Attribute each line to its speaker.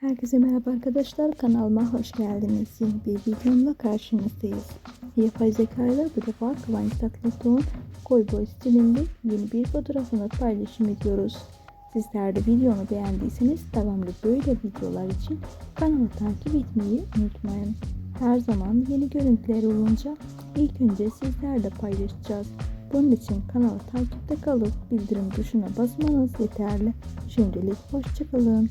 Speaker 1: Herkese merhaba arkadaşlar kanalıma hoş geldiniz. Yeni bir videomla karşınızdayız. Yapay zeka ile bu defa Kıvanç Tatlıtuğ'un koy boy stilinde yeni bir fotoğrafını paylaşım ediyoruz. Sizler de videomu beğendiyseniz devamlı böyle videolar için kanalı takip etmeyi unutmayın. Her zaman yeni görüntüler olunca ilk önce sizlerle paylaşacağız. Bunun için kanalı takipte kalıp bildirim tuşuna basmanız yeterli. Şimdilik hoşçakalın.